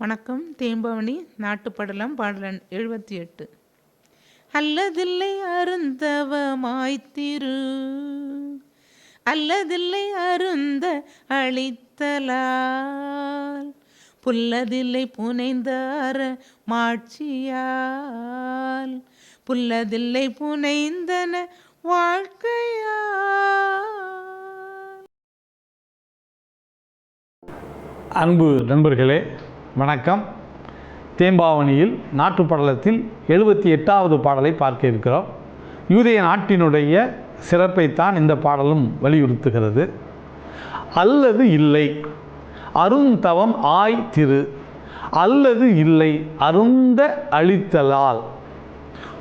வணக்கம். தேம்பவனி நாட்டுப்படலம் பாடலன் எழுபத்தி எட்டு அல்லதில்லை அருந்தவமாய்த்திரு. அல்லதில்லை அருந்த அழித்தலால். புல்லதில்லை புனைந்தார மாட்சியால். புல்லதில்லை புனைந்தன வாழ்க்கையால். அன்பு நண்பர்களே வணக்கம். தேம்பாவணியில் நாட்டுப்படலத்தில் எழுபத்தி எட்டாவது பாடலை பார்க்க இருக்கிறோம். யூதய நாட்டினுடைய சிறப்பைத்தான் இந்த பாடலும் வலியுறுத்துகிறது. அல்லது இல்லை அருந்தவம் ஆய் திரு அல்லது இல்லை அருந்த அழித்தலால்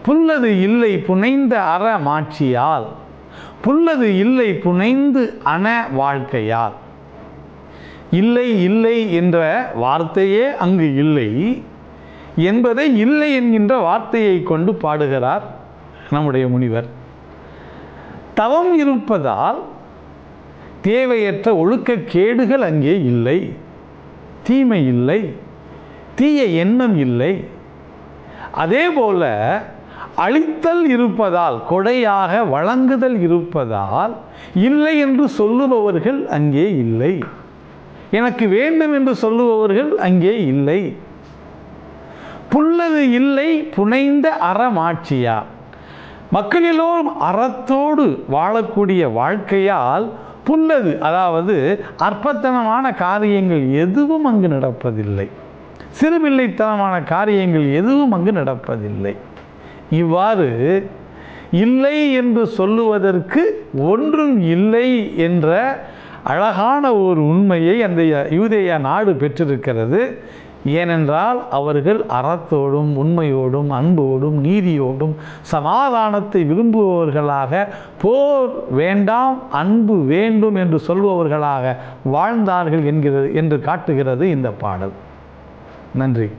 புல்லது இல்லை புனைந்த அற மாட்சியால் புல்லது இல்லை புனைந்து அன வாழ்க்கையால் இல்லை இல்லை என்ற வார்த்தையே அங்கு இல்லை என்பதை இல்லை என்கின்ற வார்த்தையை கொண்டு பாடுகிறார் நம்முடைய முனிவர். தவம் இருப்பதால் தேவையற்ற ஒழுக்க கேடுகள் அங்கே இல்லை தீமை இல்லை தீய எண்ணம் இல்லை. அதே போல அழித்தல் இருப்பதால் கொடையாக வழங்குதல் இருப்பதால் இல்லை என்று சொல்லுபவர்கள் அங்கே இல்லை. எனக்கு வேண்டும் என்று சொல்லுபவர்கள் அங்கே இல்லை. புல்லது இல்லை புனைந்த அறமாட்சியா? எல்லோரும் அறத்தோடு வாழக்கூடிய வாழ்க்கையால் புல்லது அதாவது அற்பத்தனமான காரியங்கள் எதுவும் அங்கு நடப்பதில்லை. சிறுபிள்ளைத்தனமான காரியங்கள் எதுவும் அங்கு நடப்பதில்லை. இவ்வாறு இல்லை என்று சொல்லுவதற்கு ஒன்றும் இல்லை என்ற அழகான ஒரு உண்மையை அந்த யூதேய நாடு பெற்றிருக்கிறது. ஏனென்றால் அவர்கள் அறத்தோடும் உண்மையோடும் அன்போடும் நீதியோடும் சமாதானத்தை விரும்புபவர்களாக போர் வேண்டாம் அன்பு வேண்டும் என்று சொல்பவர்களாக வாழ்ந்தார்கள் என்கிறது என்று காட்டுகிறது இந்த பாடல். நன்றி.